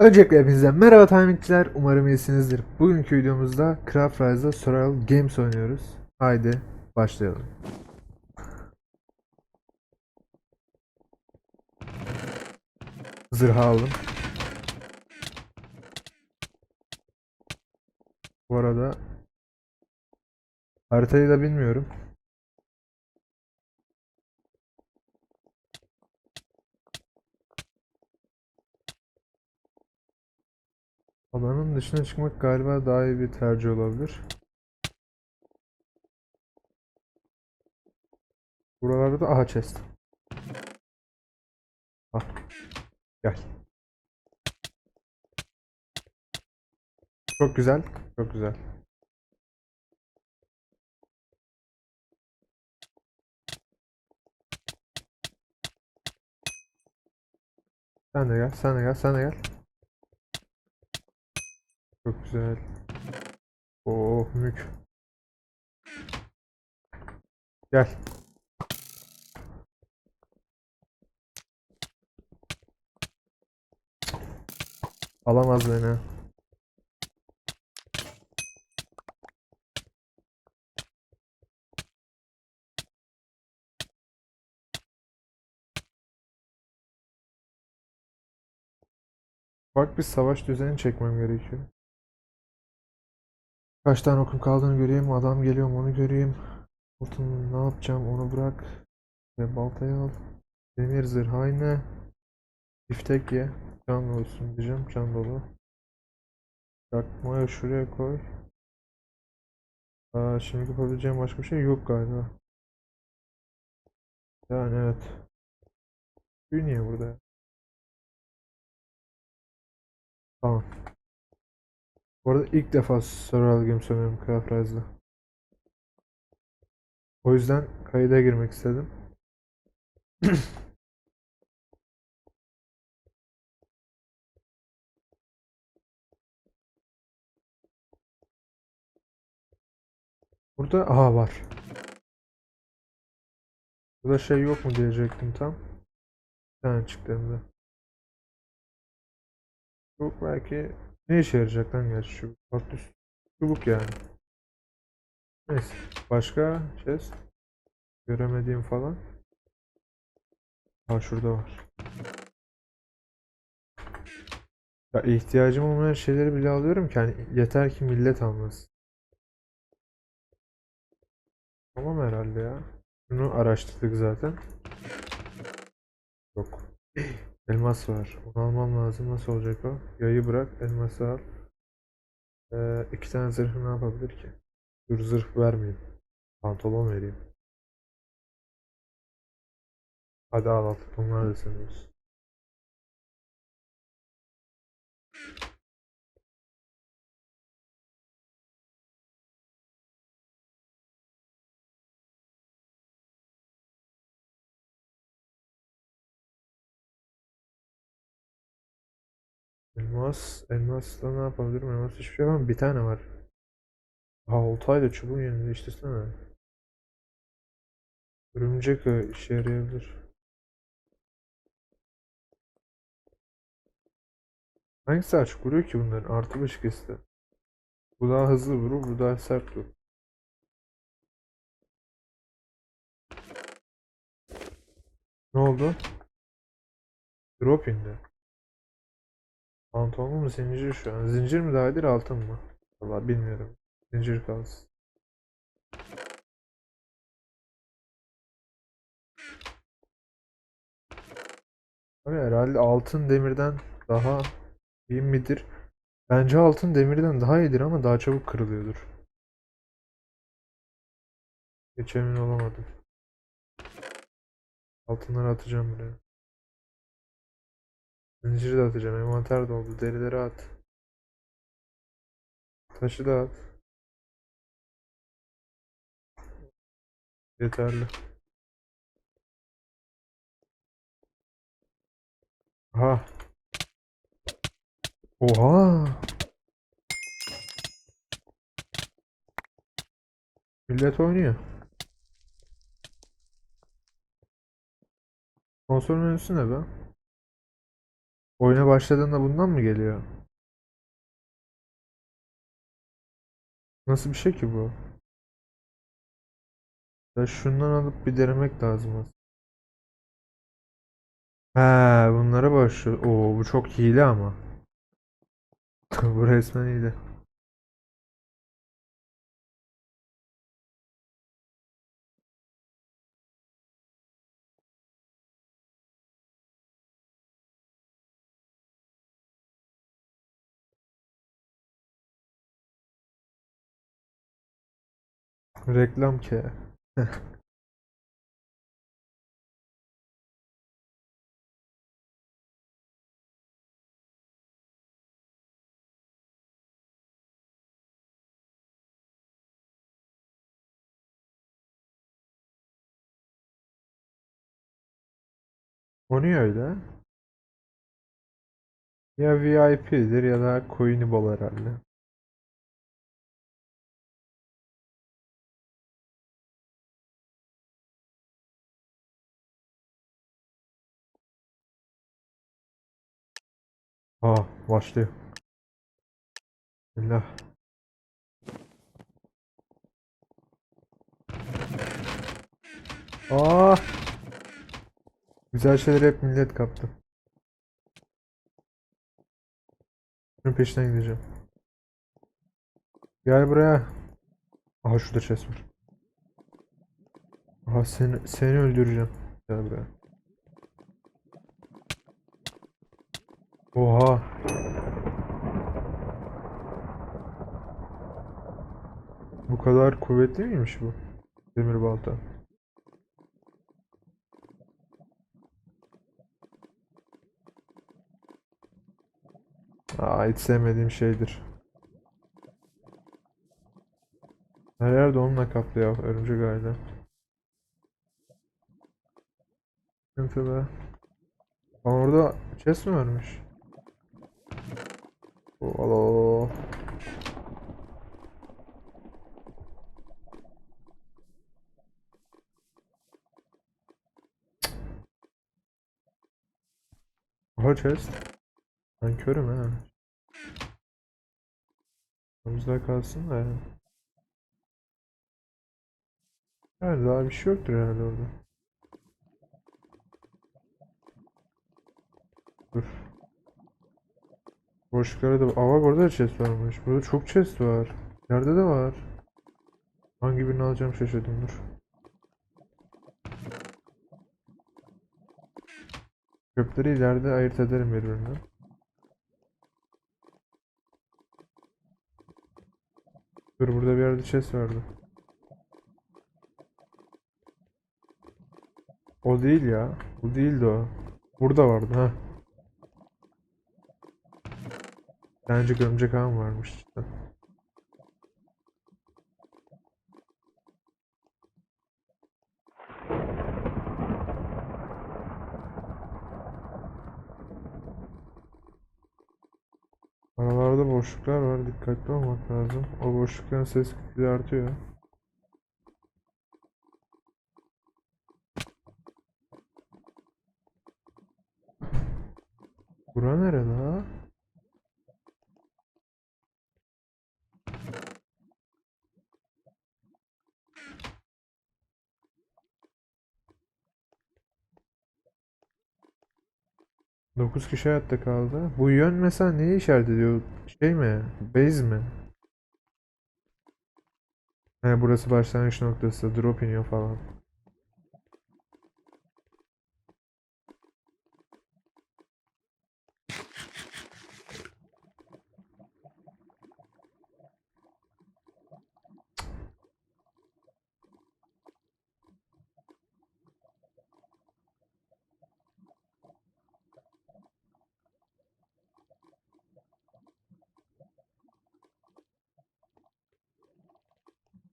Öncelikle hepinize merhaba takipçiler. Umarım iyisinizdir. Bugünkü videomuzda Craft Rise'da Survival Games oynuyoruz. Haydi başlayalım. Zırha aldım. Bu arada haritayı da bilmiyorum. Alanın dışına çıkmak galiba daha iyi bir tercih olabilir. Buralarda aha chest. Al. Gel. Çok güzel. Çok güzel. Sen de gel, sen de gel, sen de gel. Çok güzel. Oo mük. Gel. Alamaz beni. Bak bir savaş düzeni çekmem gerekiyor. Kaç tane okum kaldığını göreyim. Adam geliyor onu göreyim. Altın ne yapacağım onu bırak. Ve baltayı al. Demir zırh aynı. Biftek ye. Can olsun diyeceğim. Can dolu. Yakmaya şuraya koy. Aa, şimdi yapabileceğim başka bir şey yok galiba. Yani evet. Suyu niye burada? Tamam. Bu arada ilk defa Survival Games oynuyorum Craft. O yüzden kayıda girmek istedim. Burada aha var. Burada şey yok mu diyecektim tam. Bir tane çıktı hem de. Çubuk belki ne işe yarayacak lan gerçi çubuk. Kaktüs. Çubuk yani. Neyse. Başka chest. Göremediğim falan. Ha şurada var. Ya ihtiyacım olmayan şeyleri bile alıyorum ki hani yeter ki millet almasın. Tamam herhalde ya. Bunu araştırdık zaten. Yok. Elmas var. Onu almam lazım. Nasıl olacak o? Yayı bırak. Elması al. Ee, iki tane zırhı ne yapabilir ki? Dur zırh vermeyeyim. Pantolon vereyim. Hadi al al. Bunlar da senin olsun. Elmas. Elmasla ne yapabilirim? Elmas hiçbir şey mı? Bir tane var. Ha oltayla çubuğun yerini değiştirsene. Örümcek işe yarayabilir. Hangisi açık vuruyor ki bunların? Artı beş kesti. Bu daha hızlı vurur, bu daha sert vurur. Ne oldu? Drop indi. Pantolon mu zincir şu an? Zincir mi daha iyidir altın mı? Vallahi bilmiyorum. Zincir kalsın. Abi herhalde altın demirden daha iyi midir? Bence altın demirden daha iyidir ama daha çabuk kırılıyordur. Hiç emin olamadım. Altınları atacağım buraya. Zinciri de atacağım. Envanter doldu. Derileri at. Taşı da at. Yeterli. Aha. Oha. Millet oynuyor. Konsol menüsü ne be? Oyuna başladığında bundan mı geliyor? Nasıl bir şey ki bu? Ya şundan alıp bir denemek lazım aslında. He, bunlara başlıyor. Oo, bu çok hile ama. Bu resmen hile. Reklam ki. O niye öyle? Ya VIP'dir ya da Coin'ibol herhalde. Aa, başlıyor. Bismillah. Aa! Güzel şeyler hep millet kaptı. Bunun peşinden gideceğim. Gel buraya. Aha şurada chest var. Aha seni, seni öldüreceğim. Gel buraya. Oha. Bu kadar kuvvetli miymiş bu? Demir balta. Aa hiç sevmediğim şeydir. Her yerde onunla kaplı ya örümcek aile. Sıkıntı be. Aa, orada chest mi varmış? Oo, al al al, al. Aha chest. Ben körüm ha. Omuzda kalsın da yani. Yani daha bir şey yoktur herhalde orada. Dur. Boşluklara da... Aa bak orada da chest varmış. Burada çok chest var. Nerede de var. Hangi birini alacağım şaşırdım dur. Çöpleri ileride ayırt ederim birbirinden. Dur burada bir yerde chest vardı. O değil ya. Bu değildi o. Burada vardı ha. Bence gömcek ağam varmış cidden. boşluklar var. Dikkatli olmak lazım. O boşlukların ses kütlüğü artıyor. Bura nere la? 9 kişi hayatta kaldı. Bu yön mesela neyi işaret ediyor? Şey mi? Base mi? He burası başlangıç noktası. Drop iniyor falan.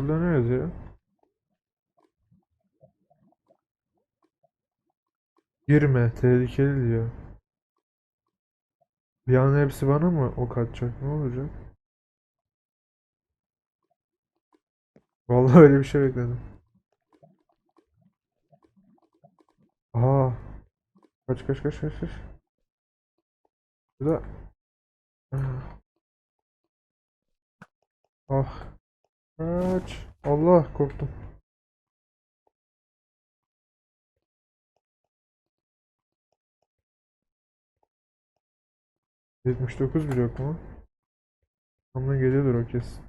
Burada ne yazıyor? Girme, tehlikeli diyor. Bir an hepsi bana mı ok atacak? Ne olacak? Vallahi öyle bir şey bekledim. Aa. Kaç kaç kaç kaç kaç. Burada. Ah. Kaç. Allah korktum. Yetmiş dokuz blok mu? Ama geliyordur o kesin.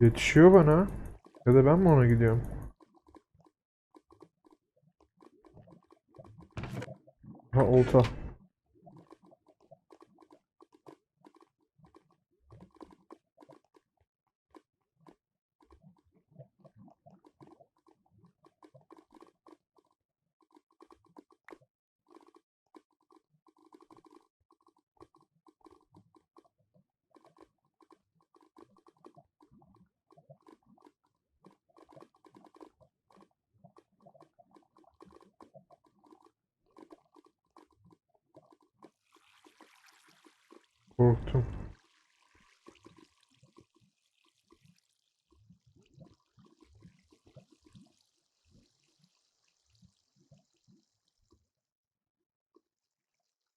Yetişiyor bana. Ya da ben mi ona gidiyorum? Ha olta. Korktum.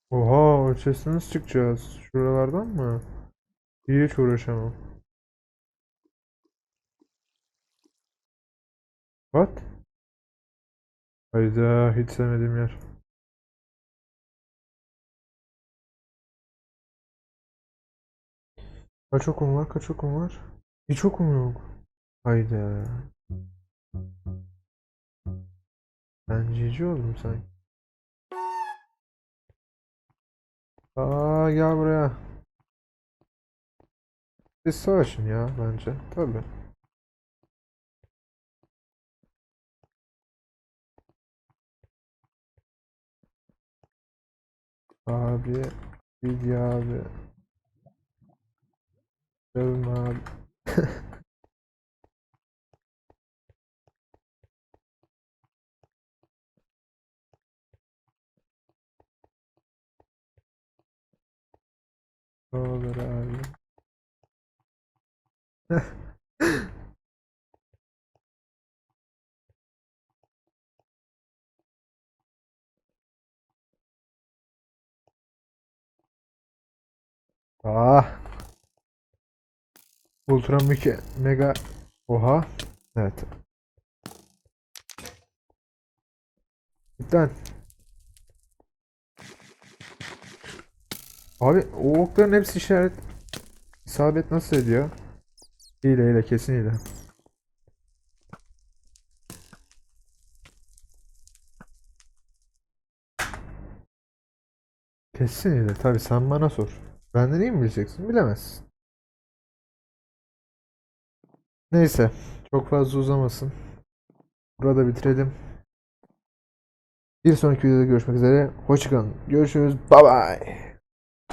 Oha, nasıl çıkacağız? Şuralardan mı? Hiç uğraşamam. What? Hayda, hiç sevmediğim yer. Kaç okum var? Kaç okum var? Hiç okum yok. Hayda. Ben cici oldum sanki. Aa gel buraya. Siz savaşın ya bence. Tabii. Abi. Bilgi abi. Canım abi. Olur abi. Ah. Ultra mega, mega. Oha. Evet. Cidden. Abi o okların hepsi işaret. İsabet nasıl ediyor? Hile hile kesin hile. Kesin hile. Tabii sen bana sor. Benden iyi mi bileceksin? Bilemezsin. Neyse. Çok fazla uzamasın. Burada bitirelim. Bir sonraki videoda görüşmek üzere. Hoşçakalın. Görüşürüz. Bye bye.